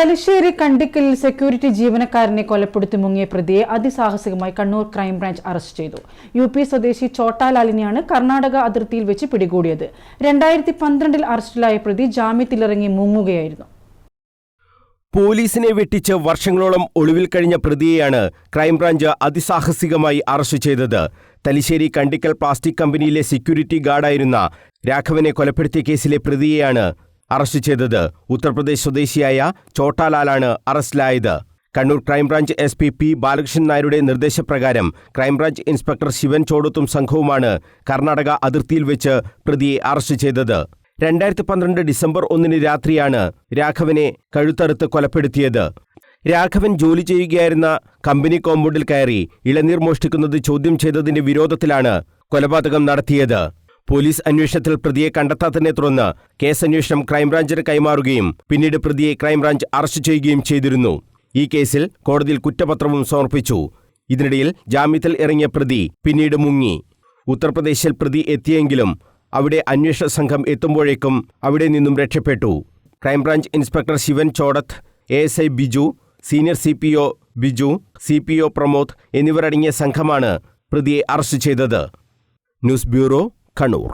Thalassery കണ്ടിക്കലിൽ security ജീവനക്കാരനെ കൊലപ്പെടുത്തി മുങ്ങിയ പ്രതിയെ അതിസാഹസികമായി കണ്ണൂർ ക്രൈംബ്രാഞ്ച് അറസ്റ്റ് ചെയ്തു. യു പി സ്വദേശി ചോട്ടാലാലിനെയാണ് കർണാടക അതിർത്തിയിൽ വെച്ച് പിടികൂടിയത്. രണ്ടായിരത്തി പന്ത്രണ്ടിൽ അറസ്റ്റിലായ പ്രതി ജാമ്യത്തിലിറങ്ങി മുങ്ങുകയായിരുന്നു. പോലീസിനെ വെട്ടിച്ച് വർഷങ്ങളോളം ഒളിവിൽ കഴിഞ്ഞ പ്രതിയെയാണ് ക്രൈംബ്രാഞ്ച് അതിസാഹസികമായി അറസ്റ്റ് ചെയ്തത്. തലശ്ശേരി കണ്ടിക്കൽ പ്ലാസ്റ്റിക് കമ്പനിയിലെ സെക്യൂരിറ്റി ഗാർഡായിരുന്ന രാഘവനെ കൊലപ്പെടുത്തിയ കേസിലെ പ്രതിയെയാണ് അറസ്റ്റ് ചെയ്തത് ഉത്തർപ്രദേശ് സ്വദേശിയായ ചോട്ടാലാലാണ് അറസ്റ്റിലായത്. Kannur crime branch S P P Balakrishnan നായരുടെ നിർദ്ദേശപ്രകാരം ക്രൈംബ്രാഞ്ച് ഇൻസ്പെക്ടർ ശിവൻ ചോടത്തും സംഘവുമാണ് കർണാടക അതിർത്തിയിൽ വെച്ച് പ്രതിയെ അറസ്റ്റ് ചെയ്തത്. രണ്ടായിരത്തി പന്ത്രണ്ട് ഡിസംബർ ഒന്നിന് രാത്രിയാണ് രാഘവനെ കഴുത്തറുത്ത് കൊലപ്പെടുത്തിയത്. രാഘവൻ ജോലി ചെയ്യുകയായിരുന്ന കമ്പനി കോമ്പൗണ്ടിൽ കയറി ഇളനീർ മോഷ്ടിക്കുന്നത് ചോദ്യം ചെയ്തതിന്റെ വിരോധത്തിലാണ് കൊലപാതകം നടത്തിയത്. പോലീസ് അന്വേഷണത്തിൽ പ്രതിയെ കണ്ടെത്താത്തതിനെ തുടർന്ന് കേസ് അന്വേഷണം ക്രൈംബ്രാഞ്ചിന് കൈമാറുകയും പിന്നീട് പ്രതിയെ ക്രൈംബ്രാഞ്ച് അറസ്റ്റ് ചെയ്യുകയും ചെയ്തിരുന്നു. ഈ കേസിൽ കോടതിയിൽ കുറ്റപത്രവും സമർപ്പിച്ചു. ഇതിനിടയിൽ ജാമ്യത്തിൽ ഇറങ്ങിയ പ്രതി പിന്നീട് മുങ്ങി. ഉത്തർപ്രദേശിൽ പ്രതി എത്തിയെങ്കിലും അവിടെ അന്വേഷണ സംഘം എത്തുമ്പോഴേക്കും അവിടെ നിന്നും രക്ഷപ്പെട്ടു. Crime branch inspector Sivan Chodath A S I Biju senior C P O Biju C P O Pramod എന്നിവരടങ്ങിയ സംഘമാണ് പ്രതിയെ അറസ്റ്റ് ചെയ്തത്. News bureau Kannur